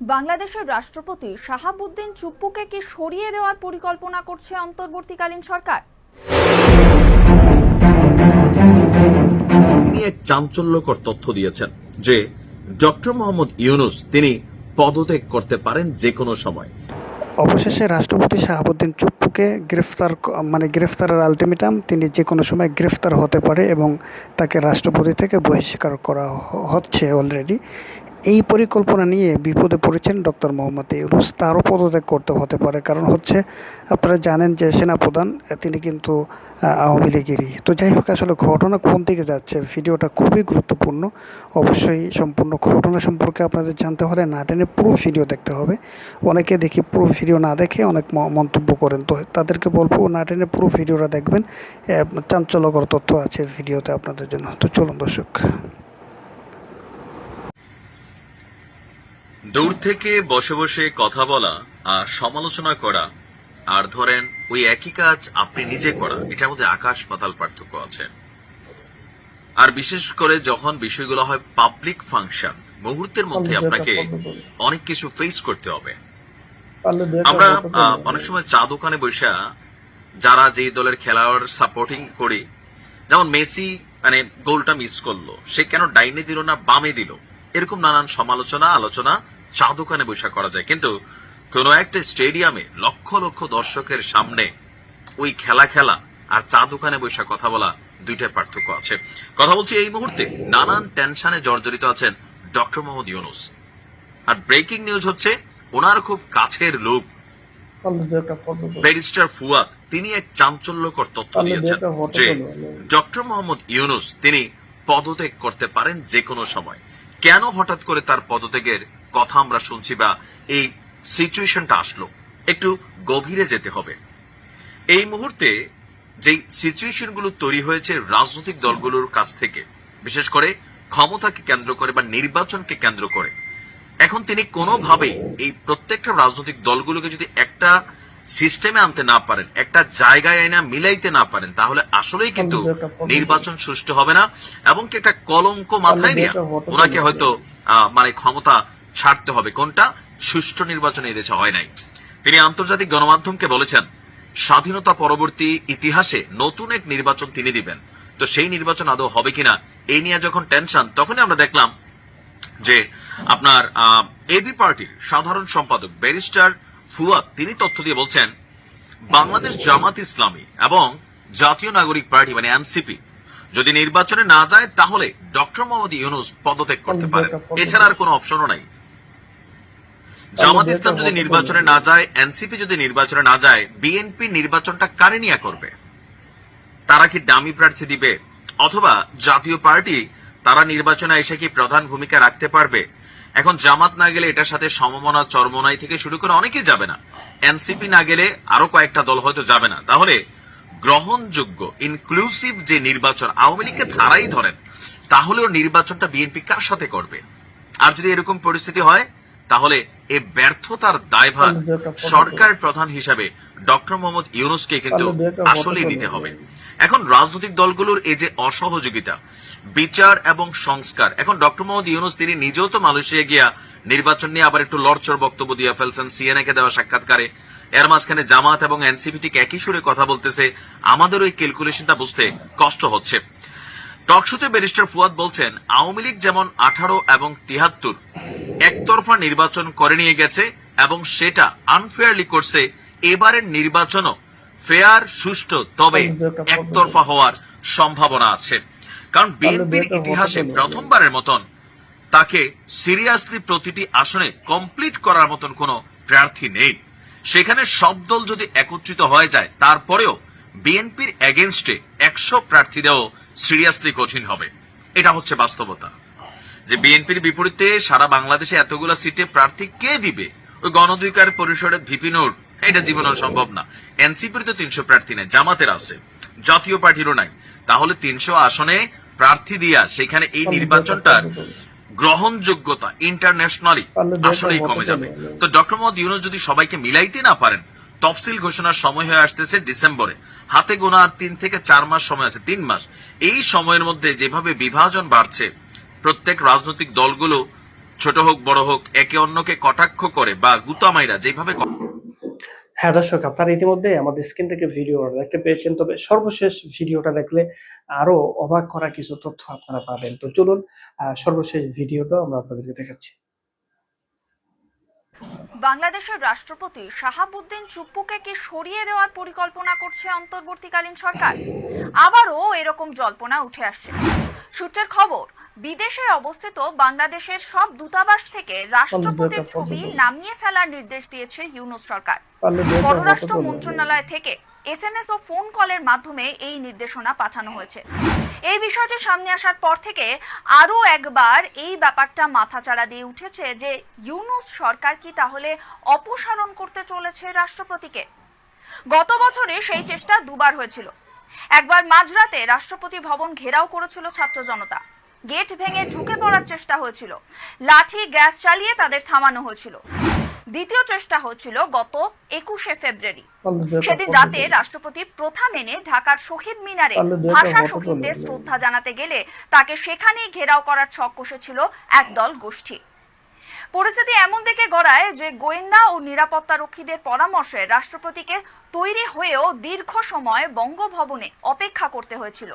বাংলাদেশের রাষ্ট্রপতি শাহাবুদ্দিন চুপ্পুকে কি সরিয়ে দেওয়ার পরিকল্পনা করছে অন্তর্বর্তীকালীন সরকার? তিনি এক চাঞ্চল্যকর তথ্য দিয়েছেন যে ডক্টর মোহাম্মদ ইউনুস তিনি পদত্যাগ করতে পারেন যে কোনো সময়। অবশেষে রাষ্ট্রপতি শাহাবুদ্দিন চুপ্পুকে গ্রেফতার মানে গ্রেফতারের আলটিমেটাম তিনি যে কোনো সময় গ্রেফতার হতে পারে এবং তাকে রাষ্ট্রপতি থেকে বহিষ্কার করা হ- হচ্ছে অলরেডি এই পরিকল্পনা নিয়ে বিপদে পড়েছেন ডক্টর মোহাম্মদ ইউনুস। তারও পদত্যাগ করতে হতে পারে। কারণ হচ্ছে, আপনারা জানেন যে সেনাপ্রধান, তিনি কিন্তু আওয়ামী লীগেরই। তো যাই হোক, আসলে ঘটনা কোন দিকে যাচ্ছে, ভিডিওটা খুবই গুরুত্বপূর্ণ। অবশ্যই সম্পূর্ণ ঘটনা সম্পর্কে আপনাদের জানতে হলে না টেনে পুরো ভিডিও দেখতে হবে। অনেকে দেখি পুরো ভিডিও না দেখে অনেক মন্তব্য করেন। তো তাদেরকে বলব, না টেনে পুরো ভিডিওটা দেখবেন। চাঞ্চল্যকর তথ্য আছে ভিডিওতে আপনাদের জন্য। তো চলুন দর্শক। দূর থেকে বসে বসে কথা বলা আর সমালোচনা করা আর ধরেন ওই একই কাজ আপনি নিজে করা এটার মধ্যে আকাশ পাতাল পার্থক্য আছে। আর বিশেষ করে যখন বিষয়গুলো হয় পাবলিক ফাংশন মুহূর্তের মধ্যে আপনাকে অনেক কিছু ফেস করতে হবে। আমরা অনেক সময় চা দোকানে বসে যারা যেই দলের খেলোয়াড় সাপোর্টিং করি যেমন মেসি মানে গোলটা মিস করল সে কেন ডাইনে দিল না বামে দিল? এরকম নানান সমালোচনা আলোচনা চা দোকানে বসে করা যায়। কিন্তু কোন একটা স্টেডিয়ামে লক্ষ লক্ষ দর্শকের সামনে ওই খেলা খেলা আর চা দোকানে বসে কথা বলা দুইটার পার্থক্য আছে। কথা বলছি এই মুহূর্তে নানান টেনশনে জর্জরিত আছেন ডক্টর মোহাম্মদ ইউনুস। আর ব্রেকিং নিউজ হচ্ছে ওনার খুব কাছের লোক। ব্যারিস্টার ফুয়াদ তিনি এক চাঞ্চল্যকর তথ্য দিয়েছেন যে ডক্টর মোহাম্মদ ইউনুস তিনি পদত্যাগ করতে পারেন যে কোনো সময়। কেন হঠাৎ করে তার পদত্যাগের কথা আমরা শুনছি বা এই সিচুয়েশনটা আসলো? একটু গভীরে যেতে হবে। এই মুহূর্তে যেই সিচুয়েশনগুলো তৈরি হয়েছে রাজনৈতিক দলগুলোর কাছ থেকে, বিশেষ করে ক্ষমতাকে কেন্দ্র করে বা নির্বাচনকে কেন্দ্র করে, এখন তিনি কোনোভাবেই এই প্রত্যেকটা রাজনৈতিক দলগুলোকে যদি একটা সিস্টেমে আনতে না পারেন একটা জায়গায় আইনা মিলাইতে না পারেন তাহলে আসলেই কিন্তু নির্বাচন সুষ্ঠু হবে না এবং কি একটা কলঙ্ক মাথায় নিয়ে ওনাকে হয়তো মানে ক্ষমতা ছাড়তে হবে কোনটা? সুষ্ঠু নির্বাচন এই দেশে হয় নাই। তিনি আন্তর্জাতিক গণমাধ্যমকে বলেছেন স্বাধীনতা পরবর্তী ইতিহাসে নতুন এক নির্বাচন তিনি দিবেন। তো সেই নির্বাচন আদৌ হবে কিনা এই নিয়ে যখন টেনশন তখনই আমরা দেখলাম যে আপনার এবি পার্টির সাধারণ সম্পাদক ব্যারিস্টার ফুয়াদ তিনি তথ্য দিয়ে বলছেন বাংলাদেশ জামাত ইসলামী এবং জাতীয় নাগরিক পার্টি মানে এনসিপি যদি নির্বাচনে না যায় তাহলে ডক্টর মোহাম্মদ ইউনুস পদত্যাগ করতে পারেন। এছাড়া আর কোনো অপশনও নাই। জামাত ইসলাম যদি নির্বাচনে না যায় এনসিপি যদি নির্বাচনে না যায় বিএনপি নির্বাচনটা কারে নিয়ে করবে? তারা কি ডামি প্রার্থী দিবে? অথবা জাতীয় পার্টি তারা নির্বাচনে এসে কি প্রধান ভূমিকা রাখতে পারবে? এখন জামাত না গেলে এটার সাথে সমমনা চরমনাই থেকে শুরু করে অনেকেই যাবে না। এনসিপি না গেলে আরও কয়েকটা দল হয়তো যাবে না। তাহলে গ্রহণযোগ্য ইনক্লুসিভ যে নির্বাচন আওয়ামী লীগকে ছাড়াই ধরেন তাহলেও নির্বাচনটা বিএনপি কার সাথে করবে? আর যদি এরকম পরিস্থিতি হয় তাহলে এ ব্যর্থতার দায়ভার সরকার প্রধান হিসাবে ডক্টর মোহাম্মদ ইউনুসকে কিন্তু আসলেই নিতে হবে। এখন রাজনৈতিক দলগুলোর এই যে অসহযোগিতা, বিচার এবং সংস্কার। এখন ডক্টর মোহাম্মদ ইউনুস, তিনি নিজেও তো মালয়েশিয়া গিয়া নির্বাচন নিয়ে আবার একটু লড়চড় বক্তব্য দিয়ে ফেলছেন সিএনএ কে দেওয়া সাক্ষাৎকারে। এর মাঝখানে জামাত এবং এনসিপি ঠিক একই সুরে কথা বলতেছে, আমাদের ওই ক্যালকুলেশনটা বুঝতে কষ্ট হচ্ছে। টকশোতে ব্যারিস্টার ফুয়াদ বলছেন, আওয়ামী লীগ যেমন আঠারো এবং তিহাত্তর একতরফা নির্বাচন করে নিয়ে গেছে এবং সেটা আনফেয়ারলি করছে, এবারের নির্বাচনও ফেয়ার সুষ্ঠু তবে একতরফা হওয়ার সম্ভাবনা আছে। কারণ বিএনপির ইতিহাসে প্রথমবারের মতন তাকে সিরিয়াসলি প্রতিটি আসনে কমপ্লিট করার মতন কোনো প্রার্থী নেই। সেখানে সব দল যদি একত্রিত হয়ে যায় তারপরেও বিএনপির এগেনস্টে একশো প্রার্থী দেওয়া সিরিয়াসলি কঠিন হবে। এটা হচ্ছে বাস্তবতা। যে বিএনপির বিপরীতে সারা বাংলাদেশে এতগুলো সিটে প্রার্থী কে দিবে? ওই গণধিকার পরিষদের ভিপি নূর এটা জীবনও সম্ভব না। এনসিপির তো তিনশো প্রার্থী নেই জামাতের আছে। জাতীয় পার্টিরও নাই। তাহলে তিনশো আসনে প্রার্থী দিয়া সেখানে এই নির্বাচনটার গ্রহণযোগ্যতা ইন্টারন্যাশনালি আসলেই কমে যাবে। তো ডক্টর মোহাম্মদ ইউনুস যদি সবাইকে মিলাইতে না পারেন তফসিল ঘোষণার সময় হয়ে আসতেছে ডিসেম্বরে। হাতে গোনা আর তিন থেকে চার মাস সময় আছে তিন মাস। এই সময়ের মধ্যে যেভাবে বিভাজন বাড়ছে প্রত্যেক রাজনৈতিক দলগুলো ছোট হোক বড় হোক একে অন্যকে কটাক্ষ করে বা গুতামাইরা যেভাবে হ্যাঁ দর্শক, আপনারা ইতিমধ্যে আমাদের স্ক্রিন থেকে ভিডিও দেখতে পেয়েছেন। তবে সর্বশেষ ভিডিওটা দেখলে আরও অবাক করা কিছু তথ্য আপনারা পাবেন। তো চলুন সর্বশেষ ভিডিওটা আমরা আপনাদেরকে দেখাচ্ছি। বাংলাদেশের রাষ্ট্রপতি শাহাবুদ্দিন চুপ্পুকে কি সরিয়ে দেওয়ার পরিকল্পনা করছে অন্তর্বর্তীকালীন সরকার? আবারও এরকম জল্পনা উঠে আসছে। সূত্রের খবর বিদেশে অবস্থিত বাংলাদেশের সব দূতাবাস থেকে রাষ্ট্রপতির ছবি নামিয়ে ফেলার নির্দেশ দিয়েছে ইউনুস সরকার। পররাষ্ট্র মন্ত্রণালয় থেকে এসএমএস ও ফোন কলের মাধ্যমে এই নির্দেশনা পাঠানো হয়েছে। এই বিষয়টি সামনে আসার পর থেকে আরও একবার এই ব্যাপারটা মাথাচাড়া দিয়ে উঠেছে যে ইউনুস সরকার কি তাহলে অপসারণ করতে চলেছে রাষ্ট্রপতিকে? গত বছরে সেই চেষ্টা দুবার হয়েছিল। একবার মাঝরাতে রাষ্ট্রপতি ভবন ঘেরাও করেছিল ছাত্র জনতা। গেট ভেঙে ঢুকে পড়ার চেষ্টা হয়েছিল। লাঠি গ্যাস চালিয়ে তাদের থামানো হয়েছিল। দ্বিতীয় চেষ্টা হচ্ছিল গত একুশে ফেব্রুয়ারি। সেদিন রাতে রাষ্ট্রপতি প্রথা মেনে ঢাকার শহীদ মিনারে ভাষা শহীদদের শ্রদ্ধা জানাতে গেলে তাকে সেখানেই ঘেরাও করার ছক কষেছিল একদল গোষ্ঠী। পরিস্থিতি এমন দিকে গড়ায় যে গোয়েন্দা ও নিরাপত্তা রক্ষীদের পরামর্শে রাষ্ট্রপতিকে তৈরি হয়েও দীর্ঘ সময় বঙ্গভবনে অপেক্ষা করতে হয়েছিল।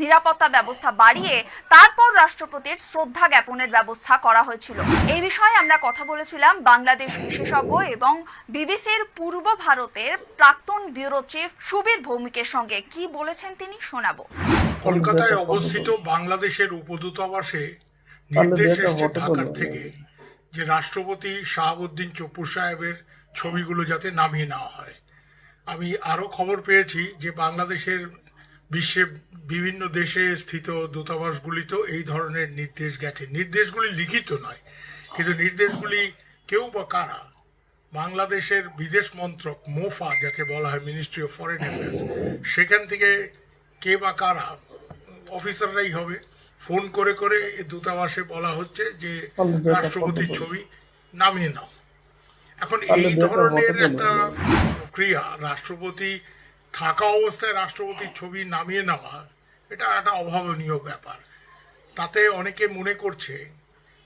নিরাপত্তা ব্যবস্থা বাড়িয়ে তারপর রাষ্ট্রপতির শ্রদ্ধা জ্ঞাপনের ব্যবস্থা করা হয়েছিল। এই বিষয়ে আমরা কথা বলেছিলাম বাংলাদেশ বিশেষজ্ঞ এবং বিবিসির পূর্ব ভারতের প্রাক্তন ব্যুরো চিফ সুবীর ভৌমিকের সঙ্গে কি বলেছেন তিনি শোনাবো। কলকাতায় অবস্থিত বাংলাদেশের উপদূতাবাসে নির্দেশ এসছে ঢাকার থেকে যে রাষ্ট্রপতি শাহাবুদ্দিন চপ্পু সাহেবের ছবিগুলো যাতে নামিয়ে নেওয়া হয়। আমি আরও খবর পেয়েছি যে বাংলাদেশের বিশ্বে বিভিন্ন দেশে স্থিত দূতাবাসগুলিতেও এই ধরনের নির্দেশ গেছে। নির্দেশগুলি লিখিত নয় কিন্তু নির্দেশগুলি কেউ বা কারা? বাংলাদেশের বিদেশ মন্ত্রক মোফা যাকে বলা হয় মিনিস্ট্রি অফ ফরেন অ্যাফেয়ার্স সেখান থেকে কে বা কারা অফিসাররাই হবে। ফোন করে করে দূতাবাসে বলা হচ্ছে যে রাষ্ট্রপতির ছবি নামিয়ে নাও। এখন এই ধরনের একটা প্রক্রিয়া রাষ্ট্রপতি থাকা অবস্থায় রাষ্ট্রপতির ছবি নামিয়ে নেওয়া, এটা একটা অভাবনীয় ব্যাপার। তাতে অনেকে মনে করছে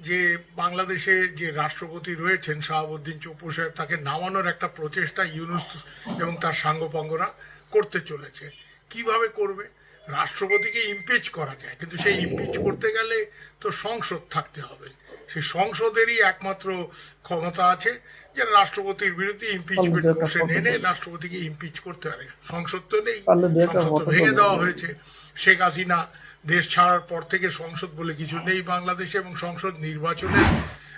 যে বাংলাদেশে যে রাষ্ট্রপতি রয়েছেন শাহাবুদ্দিন চপ্পু সাহেব, তাকে নামানোর একটা প্রচেষ্টা ইউনুস এবং তার সাঙ্গপাঙ্গরা করতে চলেছে। কীভাবে করবে? রাষ্ট্রপতিকে ইমপিচ করা যায়, কিন্তু সেই ইমপিচ করতে গেলে তো সংসদ থাকতে হবে। সেই সংসদেরই একমাত্র ক্ষমতা আছে যে রাষ্ট্রপতির বিরুদ্ধে ইমপিচমেন্ট মোশন এনে রাষ্ট্রপতিকে ইমপিচ করতে পারে। সংসদ তো নেই সংসদ ভেঙে দেওয়া হয়েছে। শেখ হাসিনা দেশ ছাড়ার পর থেকে সংসদ বলে কিছু নেই বাংলাদেশে এবং সংসদ নির্বাচনের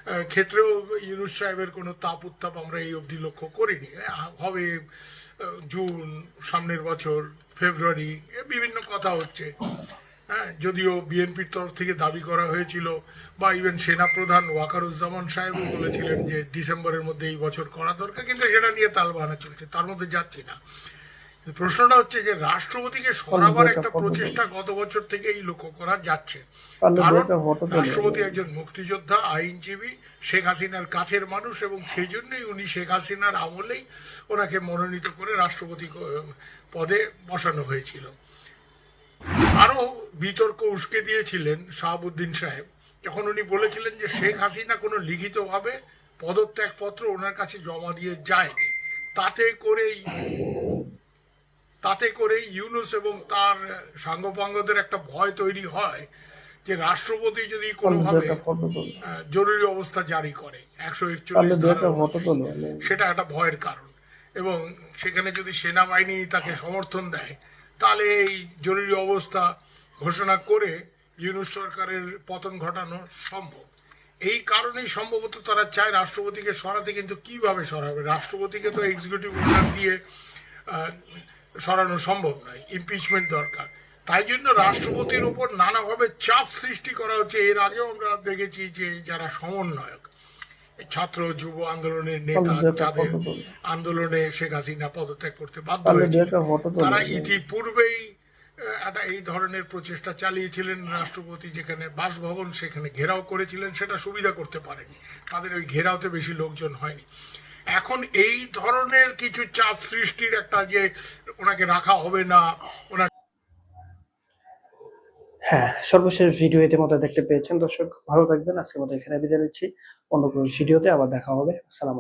আহ, ক্ষেত্রেও ইউনুস সাহেবের কোনো তাপ উত্তাপ আমরা এই অবধি লক্ষ্য করিনি। হবে জুন সামনের বছর ফেব্রুয়ারি বিভিন্ন কথা হচ্ছে। হ্যাঁ যদিও বিএনপির তরফ থেকে দাবি করা হয়েছিল বা ইভেন সেনাপ্রধান ওয়াকারুজ্জামান সাহেবও বলেছিলেন যে ডিসেম্বরের মধ্যে এই বছর করা দরকার কিন্তু সেটা নিয়ে তালবাহানা চলছে তার মধ্যে যাচ্ছি না। প্রশ্নটা হচ্ছে যে রাষ্ট্রপতিকে সরাবার একটা প্রচেষ্টা গত বছর থেকেই লক্ষ্য করা যাচ্ছে। কারণ রাষ্ট্রপতি একজন মুক্তিযোদ্ধা আইনজীবী শেখ হাসিনার কাছের মানুষ এবং সেই জন্যই উনি শেখ হাসিনার আমলেই ওনাকে মনোনীত করে রাষ্ট্রপতি পদে বসানো হয়েছিল। আরও বিতর্ক উস্কে দিয়েছিলেন শাহাবুদ্দিন সাহেব। যখন উনি বলেছিলেন যে শেখ হাসিনা কোনো লিখিতভাবে পদত্যাগপত্র ওনার কাছে জমা দিয়ে যায়নি তাতে করেই তাতে করে ইউনুস এবং তার সাঙ্গপাঙ্গদের একটা ভয় তৈরি হয় যে রাষ্ট্রপতি যদি কোনোভাবে জরুরি অবস্থা জারি করে একশো একচল্লিশ সেটা একটা ভয়ের কারণ। এবং সেখানে যদি সেনাবাহিনী তাকে সমর্থন দেয় তাহলে এই জরুরি অবস্থা ঘোষণা করে ইউনুস সরকারের পতন ঘটানো সম্ভব। এই কারণেই সম্ভবত তারা চায় রাষ্ট্রপতিকে সরাতে, কিন্তু কীভাবে সরাবে? রাষ্ট্রপতিকে তো এক্সিকিউটিভ অর্ডার দিয়ে সরানো সম্ভব নয়। ইমপিচমেন্ট দরকার। তাই জন্য রাষ্ট্রপতির উপর নানাভাবে চাপ সৃষ্টি করা হচ্ছে। এর আগেও আমরা দেখেছি যে যারা সমন্বয়ক ছাত্র যুব আন্দোলনের নেতা যাদের আন্দোলনে শেখ হাসিনা পদত্যাগ করতে বাধ্য হয়েছিল তারা ইতিপূর্বেই একটা এই ধরনের প্রচেষ্টা চালিয়েছিলেন রাষ্ট্রপতি যেখানে বাসভবন সেখানে ঘেরাও করেছিলেন সেটা সুবিধা করতে পারেনি। তাদের ওই ঘেরাওতে বেশি লোকজন হয়নি। এখন এই ধরনের কিছু চাপ সৃষ্টির একটা যে ওনাকে রাখা হবে না ওনার হ্যাঁ সর্বশেষ ভিডিও এতে মতো দেখতে পেয়েছেন। দর্শক, ভালো থাকবেন। আজকে মতো এখানে বিদায় নিচ্ছি। অন্য কোনো ভিডিওতে আবার দেখা হবে। সালাম